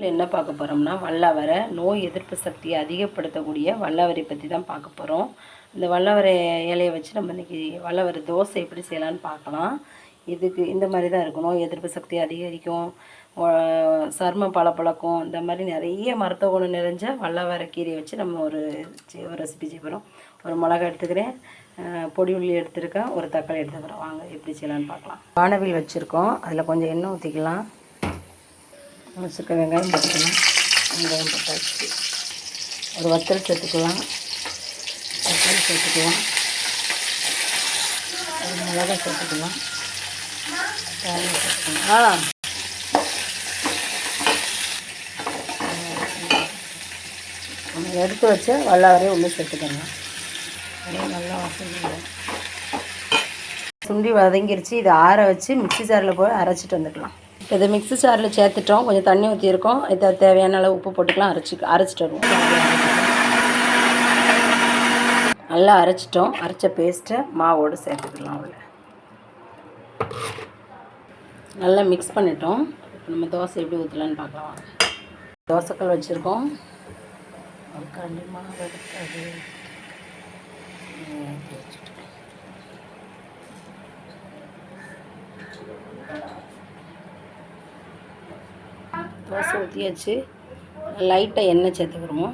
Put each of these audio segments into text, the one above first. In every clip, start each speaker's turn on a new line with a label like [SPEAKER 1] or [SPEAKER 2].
[SPEAKER 1] இதில் என்ன பார்க்க போகிறோம்னா வல்லவரை நோய் எதிர்ப்பு சக்தியை அதிகப்படுத்தக்கூடிய வல்லவரை பற்றி தான் பார்க்க போகிறோம் இந்த வல்லவரை இலையை வச்சு நம்ம இன்றைக்கி வல்லவரை தோசை எப்படி செய்யலான்னு பார்க்கலாம். இதுக்கு இந்த மாதிரி தான் இருக்கும். நோய் எதிர்ப்பு சக்தி அதிகரிக்கும். சர்ம பழப்பழக்கம் இந்த மாதிரி நிறைய மருத்துவ குணம் நிறைஞ்ச வல்லவரை கீரையை வச்சு நம்ம ஒரு ஒரு ரெசிபி செய்ய ஒரு மிளகா எடுத்துக்கிறேன். பொடி உள்ளி எடுத்துருக்கேன். ஒரு தக்காளி எடுத்துக்கிறேன். வாங்க எப்படி செய்யலான்னு பார்க்கலாம். வானவில் வச்சுருக்கோம். அதில் கொஞ்சம் எண்ணெய் ஊற்றிக்கலாம் சுக்க வெங்காயம் போட்டுக்கலாம் வெங்காயம் போட்டாச்சு ஒரு வத்தல் சேர்த்துக்கலாம். வத்தல் சேர்த்துக்கலாம். ஒரு மிளகா சேர்த்துக்கலாம். சேர்த்துக்கலாம். ஆ. நம்ம எடுத்து வச்சு வல்லாவரையும் உள்ளே சேர்த்துக்கணும் அதே நல்லா வசதி சுண்டி வதங்கிருச்சு. இதை ஆற வச்சு மிக்சி ஜாரில் போய் அரைச்சிட்டு வந்துக்கலாம். இதை மிக்ஸி ஜாரில் சேர்த்துட்டோம். கொஞ்சம் தண்ணி ஊற்றிருக்கோம் இதை தேவையான அளவு உப்பு போட்டுக்கலாம். அரைச்சி அரைச்சிட்டு வருவோம். நல்லா அரைச்சிட்டோம். அரைச்ச பேஸ்ட்டை மாவோடு சேர்த்துக்கலாம் உள்ள நல்லா மிக்ஸ் பண்ணிட்டோம். இப்போ நம்ம தோசை எப்படி ஊற்றலான்னு பார்க்கலாம் தோசைக்கல் வச்சுருக்கோம். ஒரு கரண்டி மாவு எடுத்து தோசை ஊற்றியாச்சு லைட்டாக எண்ணெய் சேர்த்துக்கிறோம்.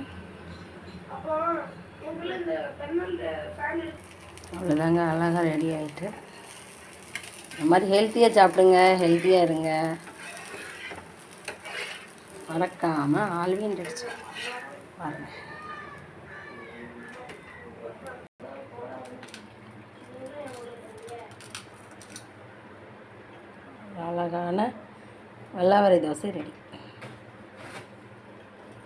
[SPEAKER 1] அவ்வளோதாங்க அழகாக ரெடி ஆகிட்டு இந்த மாதிரி ஹெல்த்தியாக சாப்பிடுங்க ஹெல்த்தியாக இருங்க. மறக்காமல் ஆல்வின் அடிச்சு பாருங்கள் அழகான வல்லாவரை தோசை ரெடி